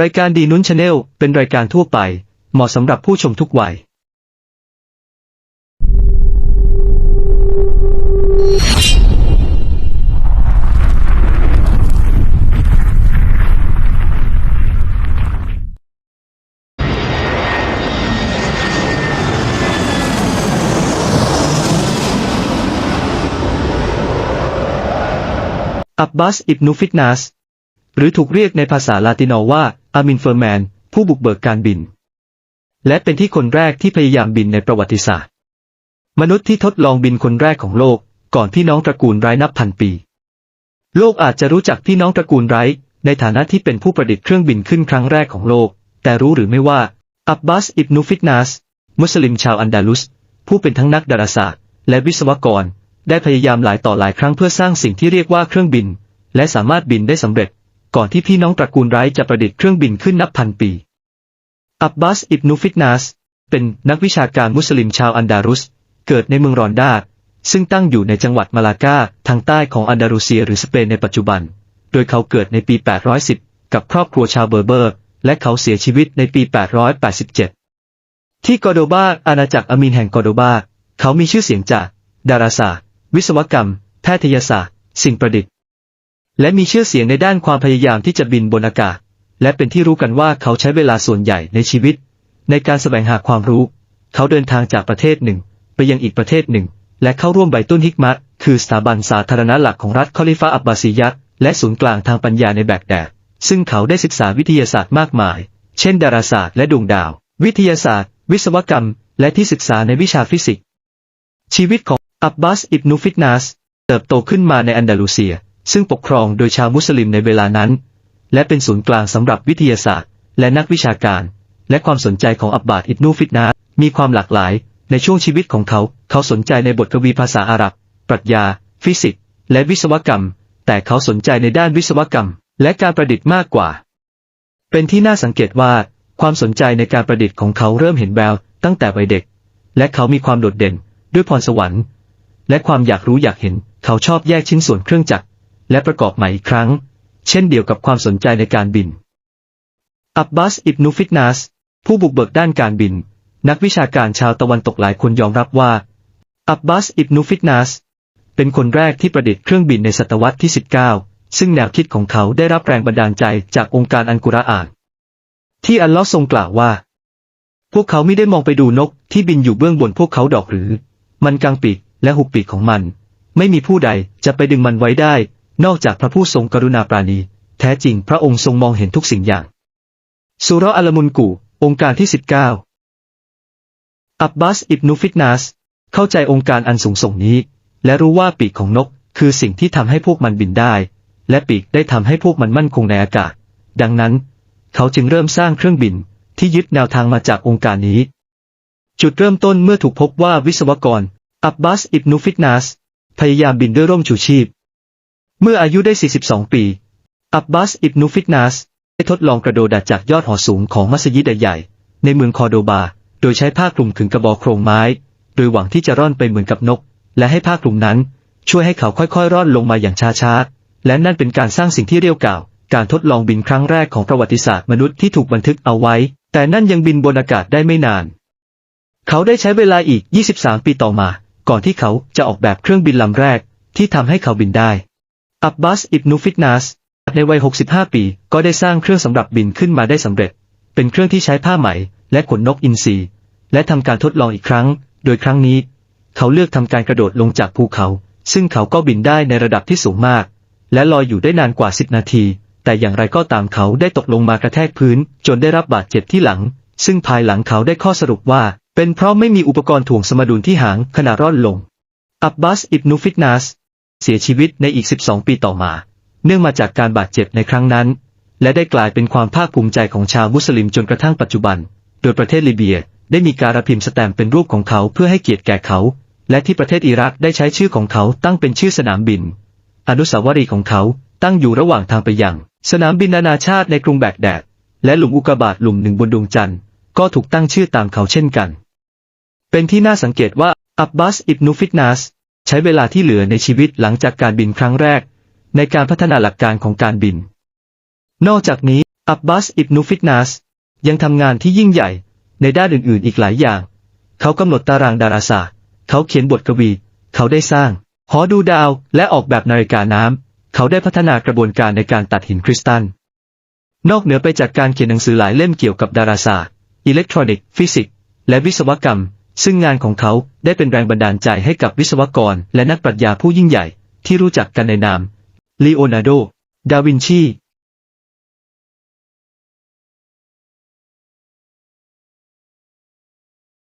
รายการดีนุนชาแนลเป็นรายการทั่วไป เหมาะสำหรับผู้ชมทุกวัย อับบาสอิบนุฟิตนัสหรือถูกเรียกในภาษาลาตินอว่า อามินเฟอร์แมน ผู้บุกเบิกการบิน และเป็นที่คนแรกที่พยายามบินในประวัติศาสตร์ มนุษย์ที่ทดลองบินคนแรกของโลก ก่อนพี่น้องตระกูลไร้นับพันปี โลกอาจจะรู้จักพี่น้องตระกูลไร้ในฐานะที่เป็นผู้ประดิษฐ์เครื่องบินขึ้นครั้งแรกของโลก แต่รู้หรือไม่ว่า อับบาสอิบนุฟิตนัสมุสลิมชาวอันดาลุส ผู้เป็นทั้งนักดาราศาสตร์ และวิศวกร ได้พยายามหลายต่อหลายครั้งเพื่อสร้างสิ่งที่เรียกว่าเครื่องบิน และสามารถบินได้สำเร็จ ก่อนที่พี่น้องตระกูลไร้จะประดิษฐ์เครื่องบินขึ้นนับพันปี อับบาสอิบนุฟิตนัสเป็นนักวิชาการมุสลิมชาวอันดารุส เกิดในเมืองรอนดาซึ่งตั้งอยู่ในจังหวัดมาลากาทางใต้ของอันดาลูเซียหรือสเปนในปัจจุบัน โดยเขาเกิดในปี 810 กับครอบครัวชาวเบอร์เบอร์ และเขาเสียชีวิตในปี 887 ที่กอร์โดบาอาณาจักรอามีนแห่งกอร์โดบาเขามีชื่อเสียงจาก ดาราศาสตร์ วิศวกรรม แพทยศาสตร์ สิ่งประดิษฐ์ และมีชื่อเสียงในด้านความพยายามที่จะบินบนอากาศ และเป็นที่รู้กันว่าเขาใช้เวลาส่วนใหญ่ในชีวิต ในการแสวงหาความรู้ เขาเดินทางจากประเทศหนึ่ง ไปยังอีกประเทศหนึ่ง และเข้าร่วมไบตุนฮิกมะคือสถาบันสาธารณหลักของรัฐคอลิฟาอับบาซียะห์และศูนย์กลางทางปัญญาในแบกแดด ซึ่งเขาได้ศึกษาวิทยาศาสตร์มากมาย เช่นดาราศาสตร์และดวงดาว วิทยาศาสตร์ วิศวกรรม และที่ศึกษาในวิชาฟิสิกส์ ชีวิตของอับบาสอิบนุฟิตนัสเติบโตขึ้นมาในอันดาลูเซีย ซึ่งปกครองโดยชาวมุสลิมในเวลานั้น และเป็นศูนย์กลางสำหรับวิทยาศาสตร์ และนักวิชาการ และความสนใจของอับบาสอิบนุฟิตนัสมีความหลากหลาย ในช่วงชีวิตของเขา เขาสนใจในบทกวีภาษาอาหรับ ปรัชญา ฟิสิกส์ และวิศวกรรม แต่เขาสนใจในด้านวิศวกรรม และการประดิษฐ์มากกว่า เป็นที่น่าสังเกตว่า ความสนใจในการประดิษฐ์ของเขาเริ่มเห็นแววตั้งแต่วัยเด็ก และเขามีความโดดเด่น ด้วยพรสวรรค์ และความอยากรู้อยากเห็น เขาชอบแยกชิ้นส่วนเครื่องจักร และประกอบใหม่อีกครั้ง เช่นเดียวกับความสนใจในการบิน อับบาสอิบนุฟิตนัสผู้บุกเบิกด้านการบิน นักวิชาการชาวตะวันตกหลายคนยอมรับว่า อับบาสอิบนุฟิตนัสเป็นคนแรกที่ประดิษฐ์เครื่องบินในศตวรรษที่ 19 ซึ่งแนวคิดของเขาได้รับแรงบันดาลใจจากองค์การอันกุรอาน ที่อัลลอฮ์ทรงกล่าวว่า พวกเขาไม่ได้มองไปดูนกที่บินอยู่เบื้องบนพวกเขาดอกหรือ มันกางปีกและหุบปีกของมัน ไม่มีผู้ใดจะไปดึงมันไว้ได้ นอกจากพระผู้ทรงกรุณาปราณี แท้จริงพระองค์ทรงมองเห็นทุกสิ่งอย่าง สุราะห์อัลมุนกูองค์การที่ 19 อับบาสอิบนุฟิตนัสเข้าใจองค์การอันสูงส่งนี้ และรู้ว่าปีกของนกคือสิ่งที่ทำให้พวกมันบินได้ และปีกได้ทำให้พวกมันมั่นคงในอากาศ ดังนั้น เขาจึงเริ่มสร้างเครื่องบินที่ยึดแนวทางมาจากองค์การนี้ จุดเริ่มต้นเมื่อถูกพบว่าวิศวกร อับบาสอิบนุฟิตนัสพยายามบินด้วยร่มชูชีพ เมื่ออายุได้ 42 ปี อับบาสอิบนุฟิตนัสได้ทดลองกระโดดจากยอดหอสูงของมัสยิดใหญ่ ในเมืองคอร์โดบา โดยใช้ผ้าคลุมขึงกระบอกโครงไม้ โดยหวังที่จะร่อนไปเหมือนกับนก และให้ผ้าคลุมนั้น ช่วยให้เขาค่อยๆ ร่อนลงมาอย่างช้าๆ และนั่นเป็นการสร้างสิ่งที่เรียวก่าว การทดลองบินครั้งแรกของประวัติศาสตร์มนุษย์ที่ถูกบันทึกเอาไว้ แต่นั่นยังบินบนอากาศได้ไม่นาน เขาได้ใช้เวลาอีก 23 ปีต่อมา ก่อนที่เขาจะออกแบบเครื่องบินลำแรก ที่ทำให้เขาบินได้ อับบาสอิบนุฟิตนัสในวัย 65 ปี ก็ได้สร้างเครื่องสำหรับบินขึ้นมาได้สำเร็จ เป็นเครื่องที่ใช้ผ้าไหม และขนนกอินทรีและทำการทดลองอีกครั้ง โดยครั้งนี้ เขาเลือกทำการกระโดดลงจากภูเขา ซึ่งเขาก็บินได้ในระดับที่สูงมาก และลอยอยู่ได้นานกว่า 10 นาที แต่อย่างไรก็ตามเขาได้ตกลงมากระแทกพื้น จนได้รับบาดเจ็บที่หลัง ซึ่งภายหลังเขาได้ข้อสรุปว่า เป็นเพราะไม่มีอุปกรณ์ถ่วงสมดุลที่หางขณะร่อนลง อับบาสอิบนุฟิตนัส เสียชีวิตในอีก 12 ปีต่อมา เนื่องมาจากการบาดเจ็บในครั้งนั้น และได้กลายเป็นความภาคภูมิใจของชาวมุสลิมจนกระทั่งปัจจุบัน โดยประเทศลิเบียได้มีการพิมพ์สแตมป์เป็นรูปของเขาเพื่อให้เกียรติแก่เขา และที่ประเทศอิรักได้ใช้ชื่อของเขาตั้งเป็นชื่อสนามบิน อนุสาวรีย์ของเขาตั้งอยู่ระหว่างทางไปยัง สนามบินนานาชาติในกรุงแบกแดด และหลุมอุกกาบาตหลุมหนึ่งบนดวงจันทร์ก็ถูกตั้งชื่อตามเขาเช่นกัน เป็นที่น่าสังเกตว่าอับบาสอิบนุฟิตนัส ใช้เวลาที่เหลือในชีวิตหลังจากการบินครั้งแรก ในการพัฒนาหลักการของการบิน นอกจากนี้ อับบาสอิบนุฟิตนัสยังทำงานที่ยิ่งใหญ่ในด้านอื่นๆ อีกหลายอย่าง เขากำหนดตารางดาราศาสตร์ เขาเขียนบทกวี เขาได้สร้าง หอดูดาว และออกแบบนาฬิกาน้ำ เขาได้พัฒนากระบวนการในการตัดหินคริสตัล นอกเหนือไปจากการเขียนหนังสือหลายเล่มเกี่ยวกับดาราศาสตร์ อิเล็กทรอนิกส์ ฟิสิกส์ และวิศวกรรม ซึ่งงานของเขาได้เป็นแรงบันดาลใจให้กับวิศวกรและนักปรัชญาผู้ยิ่งใหญ่ที่รู้จักกันในนามลีโอนาร์โด ดาวินชี